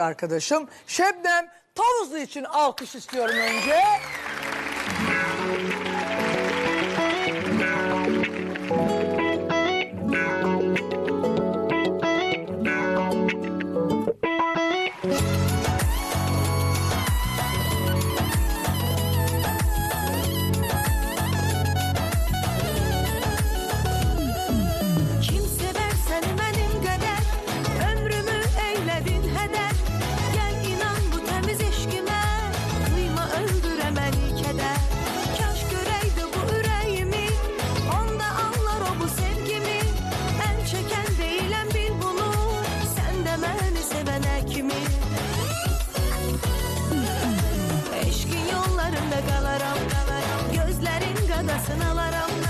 arkadaşım. Şebnem Tavuzlu için alkış istiyorum önce. kalaram Gözlerin gadasını alaram.